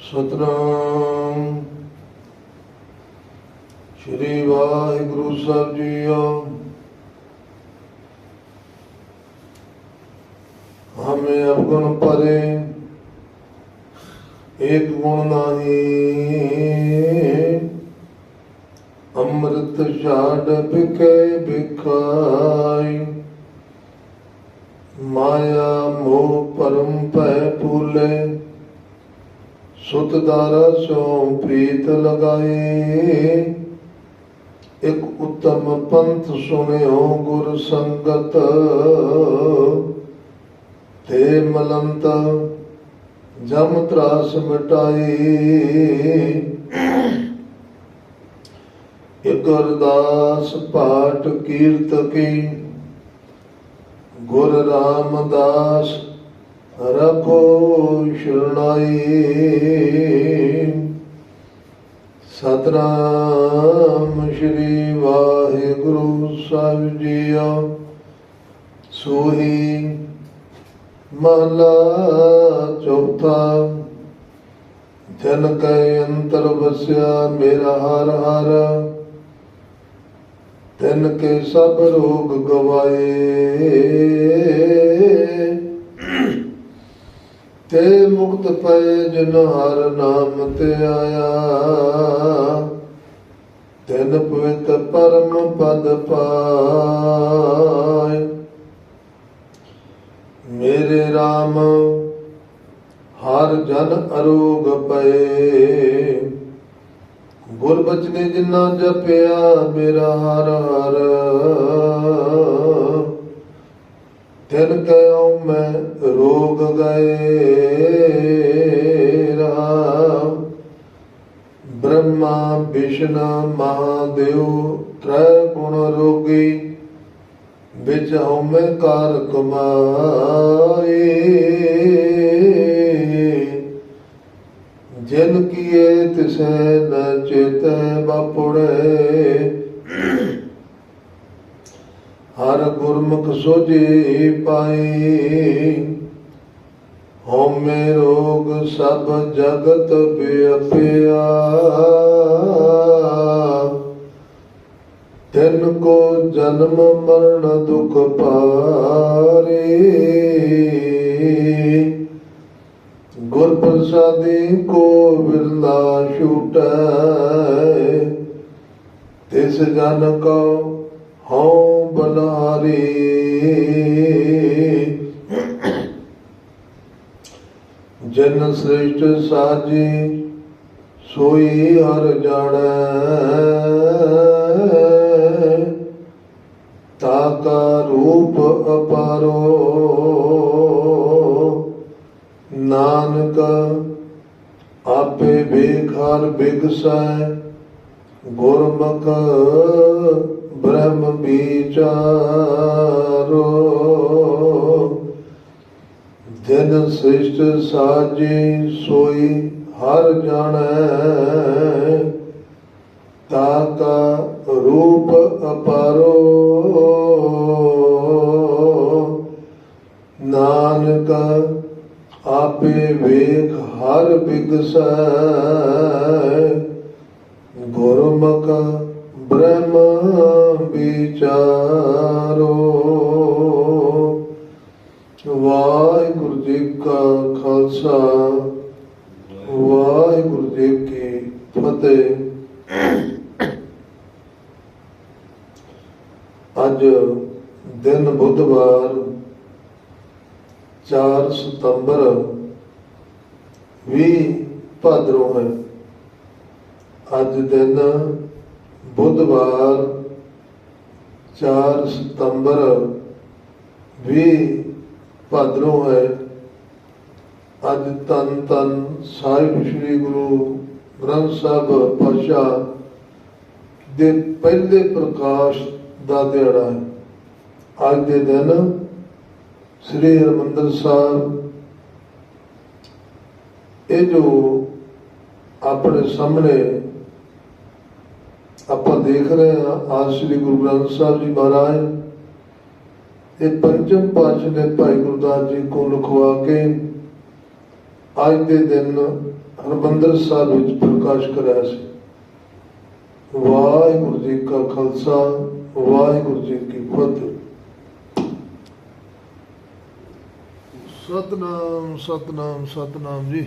ਸਤਨਾਮ। ਸ਼੍ਰੀ ਵਾਹਿਗੁਰੂ ਸਾਹਿਬ ਜੀਓ। ਹਮੇ ਅਵਗੁਣ ਪਰੇ, ਏਕ ਗੁਣ ਨਾਹੀ। ਅੰਮ੍ਰਿਤ ਛਾੜ ਬਿਕੇ ਬਿਖਾਈ ਮਾਇਆ ਮੋਹ ਪਰਮ ਭੈ ਭੂਲੇ, ਸੁਤ ਦਾਰਾ ਸੋ ਪ੍ਰੀਤ ਲਗਾਏ। ਇਕ ਉਤਮ ਪੰਥ ਸੁਣਿਓ ਗੁਰ ਸੰਗਤ, ਤੇ ਮਲੰਤ ਜਮ ਤਰਾਸ ਮਟਾਈ ਇਕ ਅਰਦਾਸ ਪਾਠ ਕੀਰਤ ਕੀ ਗੁਰ ਰਾਮਦਾਸ ਰਖੋ ਸ਼ਰਣਾਈ। ਸਤਨਾਮ ਸ਼੍ਰੀ ਵਾਹਿਗੁਰੂ ਸਾਹਿਬ ਜੀਓ, ਸੋਹੀ ਮਹਲਾ ਚੌਥਾ। ਜਨ ਕੈ ਅੰਤਰ ਵਸਿਆ ਮੇਰਾ ਹਰ ਹਰ। ਤਿਨ ਕੇ ਸਭ ਰੋਗ ਗਵਾਏ। ਤੇ ਮੁਕਤ ਪਏ ਜਨ ਹਰ ਨਾਮ ਤੇ ਆਇਆ। ਤਿਨ ਪਵਿੱਤ ਪਰਮ ਪਦ ਪਾਏ। ਮੇਰੇ RAM ਹਰ ਜਨ ਅਰੋਗ ਪਏ। ਗੁਰਬਚਨੇ ਬਚਨੇ ਜਪਿਆ, ਮੇਰਾ ਹਰ ਹਰ। ਤਿਨ ਕਹਿਓ ਮੈਂ ਰੋਗ ਗਏ ਰਾਮ। ਬ੍ਰਹਮਾ ਵਿਸ਼ਨਾ ਮਹਾਦੇਵ, ਤ੍ਰੈ ਗੁਣ ਰੋਗੀ, ਵਿੱਚ ਹਉਮੈ ਕਾਰ ਕਮਾਏ। ਜਨ ਕੀਏ ਤਿਸੈ ਚੇਤੈ ਬਾਪੁੜੇ। ਹਰ ਗੁਰਮੁਖ ਸੋਝੀ ਪਾਈ। ਹਉਮੈ ਰੋਗ ਸਭ ਜਗਤ ਬਿਅਪਿਆ ਤਿਨ ਕੋ ਜਨਮ ਮਰਨ ਦੁਖ ਪਾਰੇ। ਗੁਰ ਪ੍ਰਸਾਦੀ ਕੋ ਬਿਰਲਾ ਛੂਟੈ, ਤਿਸ ਜਨ ਕੋ ਹਉ ਬਨਾਰੀ। ਜਨ ਸ੍ਰਿਸ਼ਟ ਸਾਜੀ ਸੋਈ ਹਰ ਜਾਣੈ। ਆਪੇ ਵੇਖਾਰ ਬਿਗਸੈ, ਗੁਰਮੁਖ ਬ੍ਰਹਮ ਵਿਚਾਰੋ। ਦਿਨ ਸ੍ਰਿਸ਼ਟ ਸਾਜੀ ਸੋਈ ਹਰ ਜਾਣੈ ਤਾਕਾ ਰੂਪ ਅਪਾਰੋ। ਨਾਨਕ ਆਪੇ ਵੇਖ ਹਰ ਬਿਗਸੈ ਗੁਰਮੁਖ ਬ੍ਰਹਮ ਵਿਚਾਰੋ। ਵਾਹਿਗੁਰੂ ਜੀ ਕਾ ਖਾਲਸਾ, ਵਾਹਿਗੁਰੂ ਜੀ ਕੀ ਫਤਿਹ। ਅੱਜ ਦਿਨ ਬੁੱਧਵਾਰ 4 ਸਤੰਬਰ 20 ਭਾਦਰੋਂ ਹੈ ਅੱਜ ਦਿਨ ਬੁੱਧਵਾਰ 4 ਸਤੰਬਰ 20 ਭਾਦਰੋਂ ਹੈ ਅੱਜ ਤਨ ਤਨ ਸਾਹਿਬ ਸ੍ਰੀ ਗੁਰੂ ਗ੍ਰੰਥ ਸਾਹਿਬ ਪਾਤਸ਼ਾਹ ਦੇ ਪਹਿਲੇ ਪ੍ਰਕਾਸ਼ ਦਾ ਦਿਹਾੜਾ ਹੈ। ਅੱਜ ਦੇ ਦਿਨ ਸ੍ਰੀ ਹਰਿਮੰਦਰ ਸਾਹਿਬ ਇਹ ਜੋ ਆਪਣੇ ਸਾਹਮਣੇ ਆਪਾਂ ਦੇਖ ਰਹੇ ਹਾਂ ਆਜ ਸ੍ਰੀ ਗੁਰੂ ਗ੍ਰੰਥ ਸਾਹਿਬ ਜੀ ਮਹਾਰਾਜ। ਤੇ ਪੰਜਮ ਪਾਤਸ਼ਾਹ ਨੇ ਭਾਈ ਗੁਰਦਾਸ ਜੀ ਕੋ ਲਿਖਵਾ ਕੇ ਅੱਜ ਦੇ ਦਿਨ ਹਰਮੰਦਰ ਸਾਹਿਬ ਵਿੱਚ ਪ੍ਰਕਾਸ਼ ਕਰਾਇਆ ਸੀ। ਵਾਹਿਗੁਰੂ ਜੀ ਕਾ ਖਾਲਸਾ, ਵਾਹਿਗੁਰੂ ਜੀ ਕੀ ਫਤਿਹ। ਸਤਨਾਮ ਸਤਨਾਮ ਸਤਨਾਮ ਜੀ।